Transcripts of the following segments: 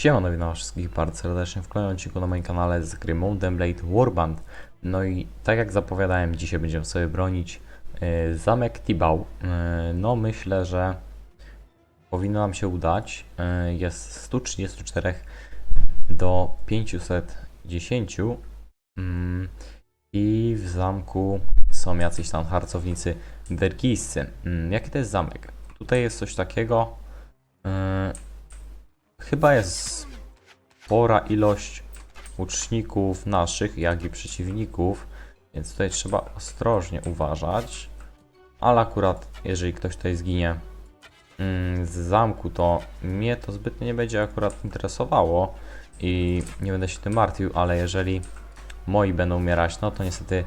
Siemano, witam wszystkich bardzo serdecznie w kolejnym odcinku na moim kanale z gry Mountain Blade Warband. No i tak jak zapowiadałem, dzisiaj będziemy sobie bronić y, zamek Tibau. Y, no myślę, że powinno nam się udać. Y, jest z 134 do 510 mm, i w zamku są jacyś tam harcownicy werkijscy. Mm, jaki to jest zamek? Tutaj jest coś takiego... y, Chyba jest spora ilość łuczników naszych, jak i przeciwników, więc tutaj trzeba ostrożnie uważać. Ale akurat, jeżeli ktoś tutaj zginie mm, z zamku, to mnie to zbytnio nie będzie akurat interesowało i nie będę się tym martwił, ale jeżeli moi będą umierać, no to niestety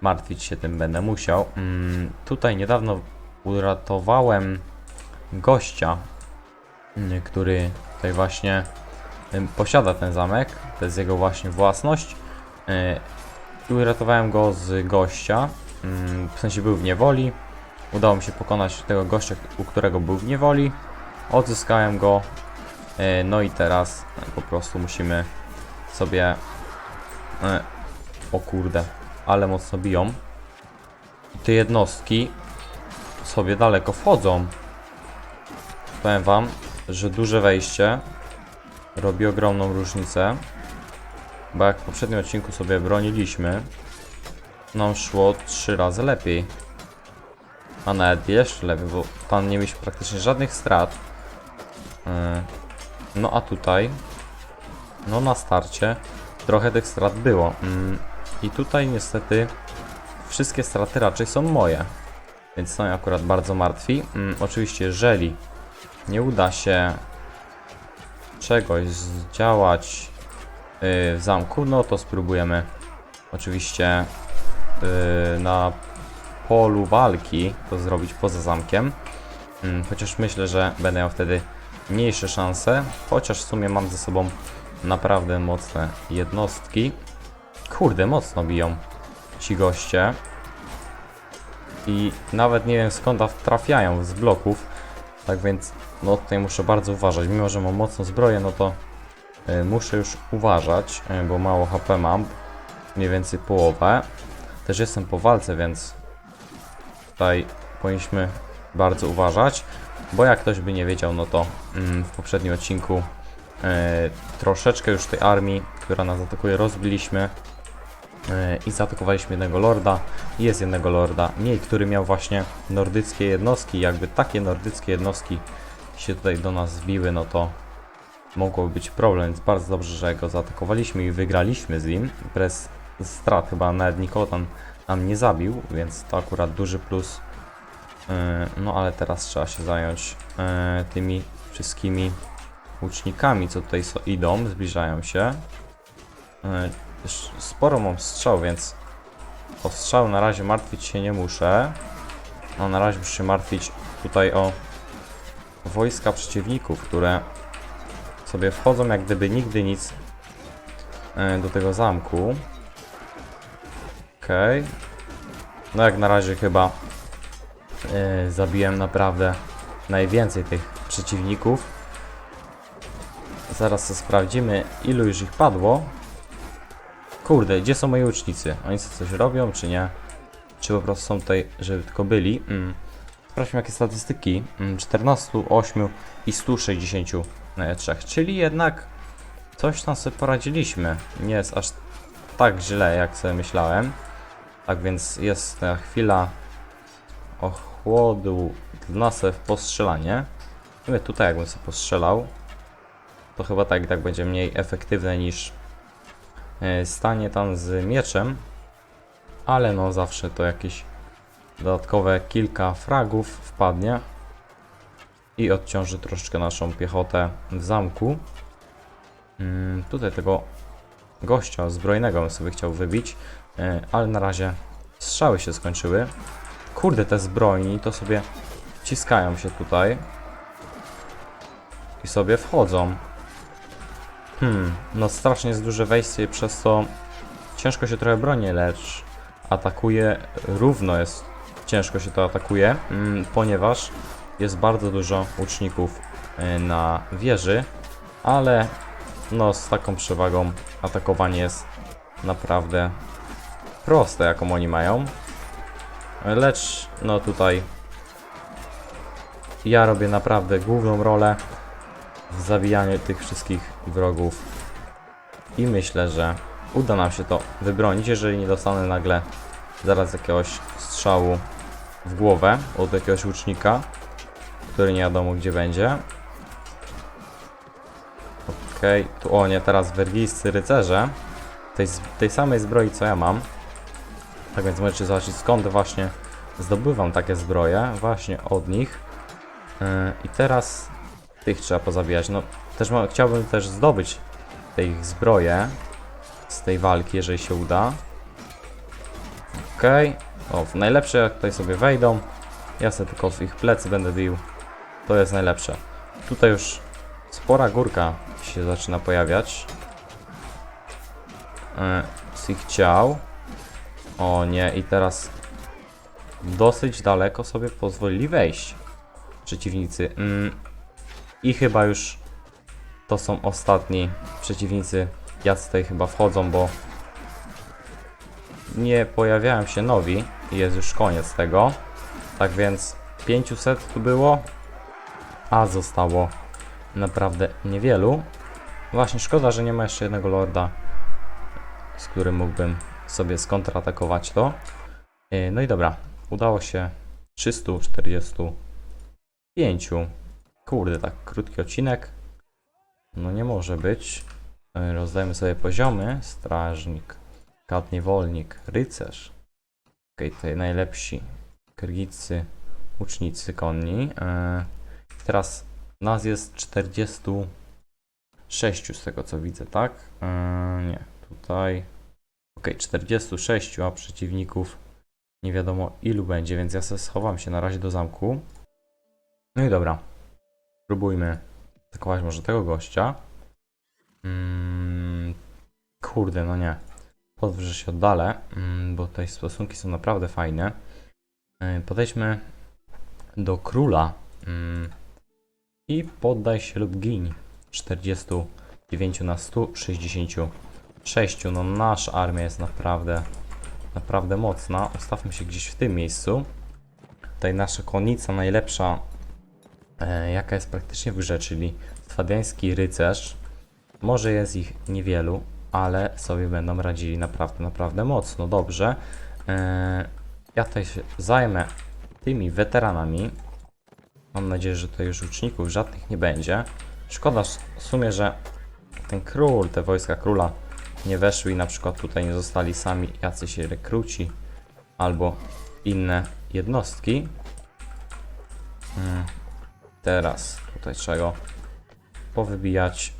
martwić się tym będę musiał. Mm, tutaj niedawno uratowałem gościa, y, który tutaj właśnie posiada ten zamek, to jest jego właśnie własność. Y, I uratowałem go z gościa, mm, w sensie był w niewoli. Udało mi się pokonać tego gościa, u którego był w niewoli. Odzyskałem go. y, No i teraz y, po prostu musimy sobie... O kurde, ale mocno biją. Te jednostki sobie daleko wchodzą. Powiem wam, że duże wejście robi ogromną różnicę. Bo jak w poprzednim odcinku sobie broniliśmy, nam szło 3 razy lepiej. A nawet jeszcze lepiej, bo tam nie mieliśmy praktycznie żadnych strat. Yy, No a tutaj, no na starcie, trochę tych strat było. Mm, I tutaj niestety wszystkie straty raczej są moje. Więc to mnie akurat bardzo martwi. Mm, Oczywiście, jeżeli nie uda się czegoś zdziałać yy, w zamku, no to spróbujemy oczywiście yy, na polu walki to zrobić poza zamkiem. Mm, Chociaż myślę, że będę miał wtedy mniejsze szanse, chociaż w sumie mam ze sobą naprawdę mocne jednostki. Kurde, mocno biją ci goście. I nawet nie wiem skąd trafiają z bloków. Tak więc no tutaj muszę bardzo uważać. Mimo, że mam mocną zbroję, no to y, muszę już uważać, y, bo mało HP mam. Mniej więcej połowę. Też jestem po walce, więc tutaj powinniśmy bardzo uważać. Bo jak ktoś by nie wiedział, no to mm, w poprzednim odcinku y, troszeczkę już tej armii, która nas atakuje, rozbiliśmy. E, i zaatakowaliśmy jednego lorda. Jest jednego lorda mniej, który miał właśnie nordyckie jednostki. Jakby takie nordyckie jednostki się tutaj do nas zbiły, no to mogłoby być problem, więc bardzo dobrze, że go zaatakowaliśmy i wygraliśmy z nim. Bez strat chyba nawet nikogo tam nam nie zabił, więc to akurat duży plus. E, No ale teraz trzeba się zająć e, tymi wszystkimi łucznikami, co tutaj idą, zbliżają się. Sporo mam strzał, więc o strzał na razie martwić się nie muszę. No na razie muszę się martwić tutaj o wojska przeciwników, które sobie wchodzą jak gdyby nigdy nic e, do tego zamku. Okej. No jak na razie chyba e, zabiłem naprawdę najwięcej tych przeciwników. Zaraz to sprawdzimy ilu już ich padło. Kurde, gdzie są moi ucznicy? Oni co coś robią, czy nie? Czy po prostu są tutaj, żeby tylko byli? Mm. Sprawdźmy jakie statystyki. Mm, 14, 8 i 163. Czyli jednak coś tam sobie poradziliśmy. Nie jest aż tak źle, jak sobie myślałem. Tak więc jest ta chwila ochłodu dla sobie w postrzelanie. Mówię tutaj jakbym sobie postrzelał, to chyba tak i tak będzie mniej efektywne niż e, stanie tam z mieczem, ale no zawsze to jakieś dodatkowe kilka fragów wpadnie i odciąży troszeczkę naszą piechotę w zamku. Mm, tutaj tego gościa zbrojnego bym sobie chciał wybić, e, ale na razie strzały się skończyły. Kurde, te zbrojni to sobie wciskają się tutaj i sobie wchodzą. Hmm, no strasznie jest duże wejście i przez to ciężko się trochę broni, lecz atakuje równo jest ciężko się to atakuje, mm, ponieważ jest bardzo dużo łuczników y, na wieży, ale no z taką przewagą atakowanie jest naprawdę proste, jaką oni mają. Lecz, no tutaj ja robię naprawdę główną rolę w tych wszystkich wrogów i myślę, że uda nam się to wybronić, jeżeli nie dostanę nagle zaraz jakiegoś strzału w głowę od jakiegoś łucznika, który nie wiadomo gdzie będzie. Okej, tu o nie, teraz wergijscy rycerze tej, tej samej zbroi co ja mam. Tak więc możecie zobaczyć skąd właśnie zdobywam takie zbroje, właśnie od nich. Yy, I teraz tych trzeba pozabijać. No, też ma, chciałbym też zdobyć te ich zbroje z tej walki, jeżeli się uda. Okej. O, najlepsze jak tutaj sobie wejdą. Ja sobie tylko w ich plecy będę bił. To jest najlepsze. Tutaj już spora górka się zaczyna pojawiać. E, z ich ciał. O nie, i teraz dosyć daleko sobie pozwolili wejść przeciwnicy. Mm, I chyba już to są ostatni przeciwnicy. Jacy tutaj chyba wchodzą, bo nie pojawiają się nowi i jest już koniec tego. Tak więc 500 tu było, a zostało naprawdę niewielu. Właśnie szkoda, że nie ma jeszcze jednego lorda, z którym mógłbym sobie skontratakować to. Yy, No i dobra, udało się 345. Kurde, tak krótki odcinek. No nie może być. Yy, Rozdajmy sobie poziomy. Strażnik, kat niewolnik, rycerz. Okej, tutaj najlepsi Kyrgyzcy łucznicy konni. Yy, Teraz nas jest 46 z tego co widzę, tak? Yy, nie, tutaj. Ok, 46, a przeciwników nie wiadomo ilu będzie, więc ja schowam się na razie do zamku. No i dobra. Spróbujmy atakować może tego gościa. Mm, kurde, no nie. Pozwól, się oddalę, mm, bo tutaj stosunki są naprawdę fajne. Yy, Podejdźmy do króla. Mm, i poddaj się lub gin. 49 na 166. No nasza armia jest naprawdę, naprawdę mocna. Ustawmy się gdzieś w tym miejscu. Tutaj nasza konnica najlepsza, e, jaka jest praktycznie w grze, czyli swadiański rycerz. Może jest ich niewielu, ale sobie będą radzili naprawdę, naprawdę mocno. Dobrze. E, ja tutaj się zajmę tymi weteranami. Mam nadzieję, że tutaj już łuczników żadnych nie będzie. Szkoda w sumie, że ten król, te wojska króla nie weszły i na przykład tutaj nie zostali sami jacyś rekruci albo inne jednostki. Teraz tutaj trzeba go powybijać.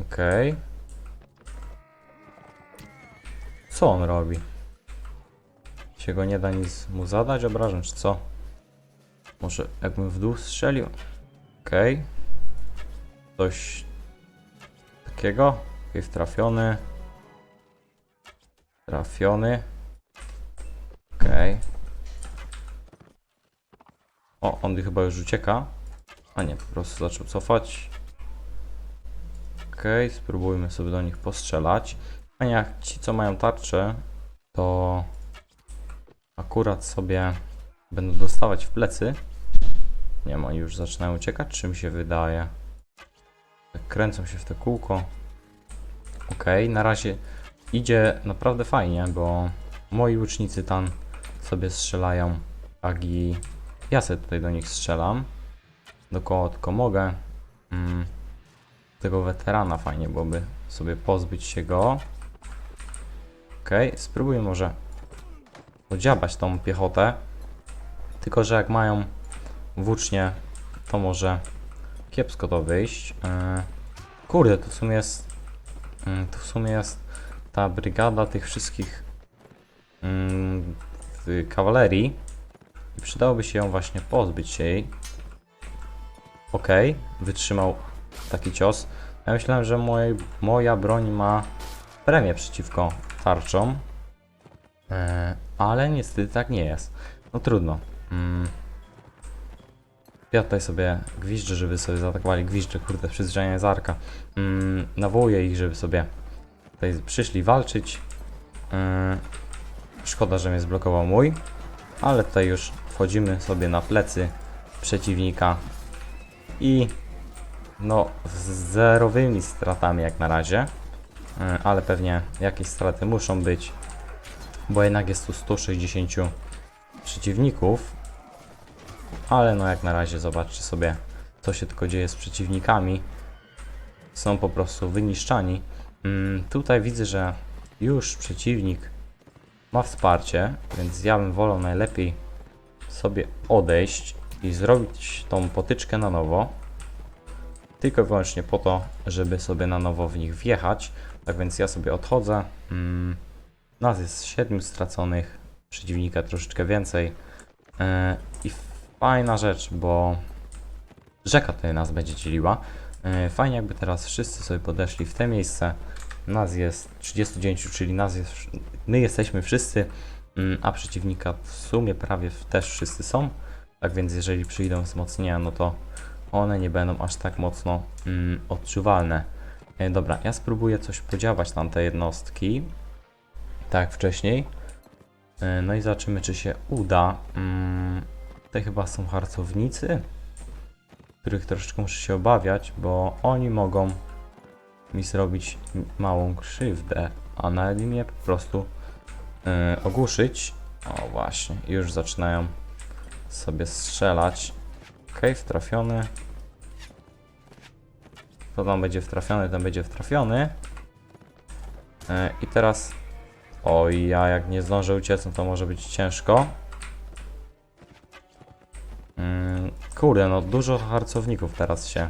Okej. Co on robi? Się go nie da nic mu zadać obrażeń, czy co? Może jakbym w dół strzelił? Okej. Coś takiego. Okej, trafiony. Trafiony. Okej. O, on chyba już ucieka. A nie, po prostu zaczął cofać. Okej, spróbujmy sobie do nich postrzelać. A jak ci co mają tarczę, to akurat sobie będą dostawać w plecy. Nie wiem, oni już zaczynają uciekać, czy mi się wydaje? Tak kręcą się w te kółko. Okej, na razie idzie naprawdę fajnie, bo moi łucznicy tam sobie strzelają, tak i ja sobie tutaj do nich strzelam. Dookoła tylko mogę. Mm, tego weterana fajnie byłoby sobie pozbyć się go. Okej, spróbuję może odziabać tą piechotę. Tylko, że jak mają włócznie, to może kiepsko to wyjść. Yy, kurde, to w sumie jest. Yy, to w sumie jest ta brygada tych wszystkich yy, kawalerii. Przydałoby się ją właśnie pozbyć się jej. Okej, wytrzymał taki cios. Ja myślałem, że mojej, moja broń ma premię przeciwko tarczom. Yy, ale niestety tak nie jest. No trudno. Mm. Ja tutaj sobie gwiżdżę, żeby sobie zaatakowali. Gwiżdżę, kurde, przyzwyczajenie z arka. Mm, nawołuję ich, żeby sobie tutaj przyszli walczyć. Yy, szkoda, że mnie zblokował mój. Ale tutaj już wchodzimy sobie na plecy przeciwnika. I no, z zerowymi stratami jak na razie. Yy, ale pewnie jakieś straty muszą być. Bo jednak jest tu 160 przeciwników. Ale no jak na razie zobaczcie sobie, co się tylko dzieje z przeciwnikami. Są po prostu wyniszczani. Mm, tutaj widzę, że już przeciwnik ma wsparcie, więc ja bym wolał najlepiej sobie odejść i zrobić tą potyczkę na nowo. Tylko i wyłącznie po to, żeby sobie na nowo w nich wjechać. Tak więc ja sobie odchodzę. Mm, nas jest 7 straconych, przeciwnika troszeczkę więcej. Yy, I fajna rzecz, bo rzeka tutaj nas będzie dzieliła. Yy, Fajnie jakby teraz wszyscy sobie podeszli w te miejsce. Nas jest 39, czyli nas jest, my jesteśmy wszyscy, mm, a przeciwnika w sumie prawie też wszyscy są. Tak więc jeżeli przyjdą wzmocnienia, no to one nie będą aż tak mocno mm, odczuwalne. Yy, Dobra, ja spróbuję coś podziałać na te jednostki, tak jak wcześniej. Yy, No i zobaczymy, czy się uda. Mm, Tutaj chyba są harcownicy, których troszeczkę muszę się obawiać, bo oni mogą mi zrobić małą krzywdę, a nawet mnie po prostu yy, ogłuszyć. O właśnie, już zaczynają sobie strzelać. Okej, wtrafiony. To tam będzie wtrafiony, ten będzie wtrafiony. Yy, I teraz... Oj, ja jak nie zdążę uciec, no to może być ciężko. Mm, Kurde, no dużo harcowników teraz się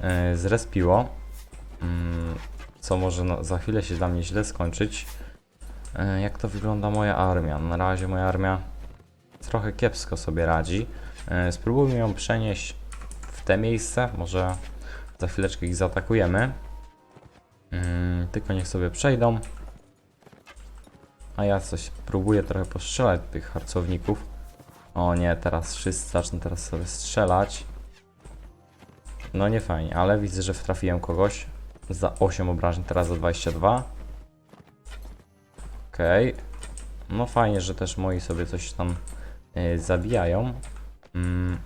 yy, zrespiło. Mm, Co może no, za chwilę się dla mnie źle skończyć. Yy, Jak to wygląda moja armia? Na razie moja armia trochę kiepsko sobie radzi. Yy, Spróbujmy ją przenieść w te miejsce. Może za chwileczkę ich zaatakujemy. Yy, Tylko niech sobie przejdą. A ja coś spróbuję trochę postrzelać tych harcowników. O nie, teraz wszyscy zaczną teraz sobie strzelać. No nie fajnie, ale widzę, że wtrafiłem kogoś. Za 8 obrażeń, teraz za 22. Okej. No fajnie, że też moi sobie coś tam y, zabijają. Mm,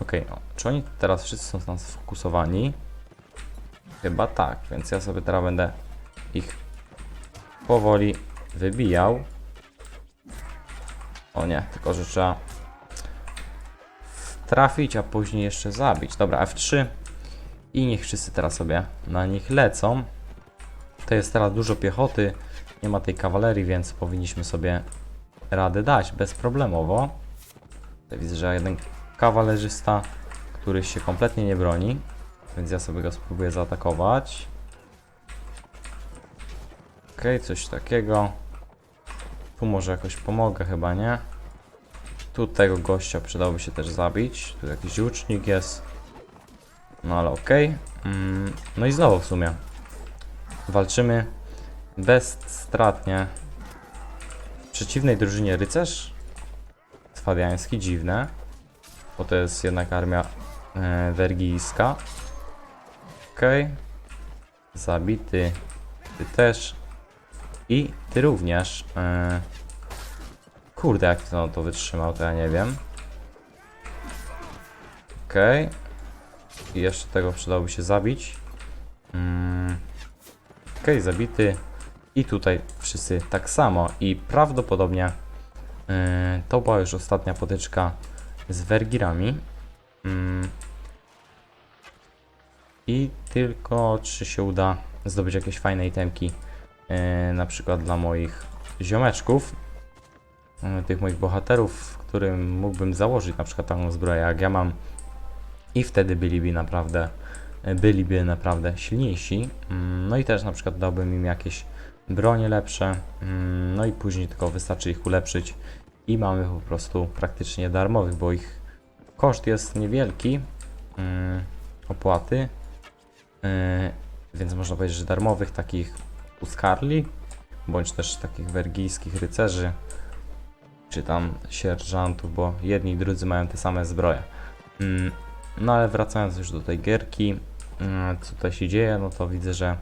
Okej, no. Czy oni teraz wszyscy są tam sfokusowani? Chyba tak, więc ja sobie teraz będę ich powoli wybijał. O nie, tylko że trzeba trafić, a później jeszcze zabić. Dobra, F3 i niech wszyscy teraz sobie na nich lecą. To jest teraz dużo piechoty, nie ma tej kawalerii, więc powinniśmy sobie radę dać bezproblemowo. Tutaj widzę, że jeden kawalerzysta, który się kompletnie nie broni, więc ja sobie go spróbuję zaatakować. Okej, coś takiego. Tu może jakoś pomogę, chyba nie. Tu tego gościa przydałoby się też zabić. Tu jakiś łucznik jest. No ale okej. Mm, no i znowu w sumie. Walczymy bezstratnie. W przeciwnej drużynie rycerz. Swabiański, dziwne. Bo to jest jednak armia e, wergijska. Okej. Zabity. Ty też. I ty również. E, Kurde, jak to, to wytrzymał, to ja nie wiem. Okej. I jeszcze tego przydałoby się zabić. Mm. Zabity. I tutaj wszyscy tak samo. I prawdopodobnie yy, to była już ostatnia potyczka z Vergirami. Mm. I tylko czy się uda zdobyć jakieś fajne itemki, yy, na przykład dla moich ziomeczków, e, tych moich bohaterów, którym mógłbym założyć na przykład taką zbroję jak ja mam i wtedy byliby naprawdę byliby naprawdę silniejsi. Mm, No i też na przykład dałbym im jakieś bronie lepsze. mm, No i później tylko wystarczy ich ulepszyć i mamy po prostu praktycznie darmowych, bo ich koszt jest niewielki mm, opłaty. e, Więc można powiedzieć, że darmowych takich uskarli, bądź też takich wergijskich rycerzy, czy tam sierżantów, bo jedni i drudzy mają te same zbroje. No ale wracając już do tej gierki, mm, co tutaj się dzieje, no to widzę, że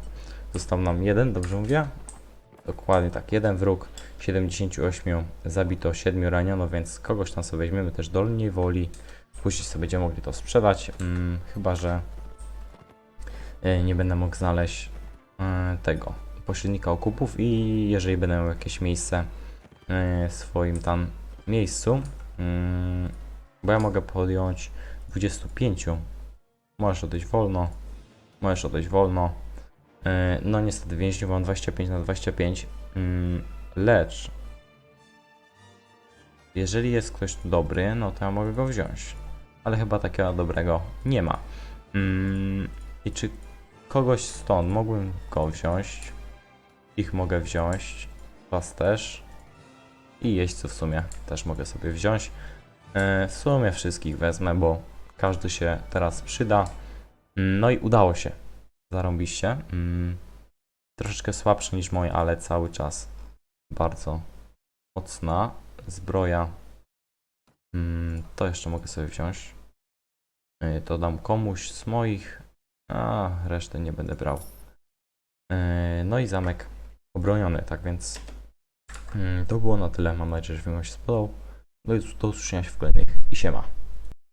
został nam jeden, dobrze mówię? Dokładnie tak, jeden wróg, 78 zabito, 7 raniono, więc kogoś tam sobie weźmiemy też dolnej woli. Później sobie będziemy mogli to sprzedać, mm, chyba że e, nie będę mógł znaleźć e, tego pośrednika okupów i jeżeli będę miał jakieś miejsce e, w swoim tam miejscu, mm, bo ja mogę podjąć 25. Możesz odejść wolno. Możesz odejść wolno. E, No niestety więźniów mam 25 na 25. Mm, Lecz jeżeli jest ktoś dobry, no to ja mogę go wziąć. Ale chyba takiego dobrego nie ma. Mm, I czy kogoś stąd mógłbym go wziąć? Ich mogę wziąć. Was też. I jeźdźców w sumie też mogę sobie wziąć. E, W sumie wszystkich wezmę, bo każdy się teraz przyda. Mm, No i udało się. Zarąbiście. Mm, Troszeczkę słabszy niż moje, ale cały czas bardzo mocna. Zbroja. Mm, To jeszcze mogę sobie wziąć. E, To dam komuś z moich. A resztę nie będę brał. E, No i zamek obroniony, tak więc to było na tyle. Mam nadzieję, że film Wam się spodobał. No i do usłyszenia się w kolejnych i siema.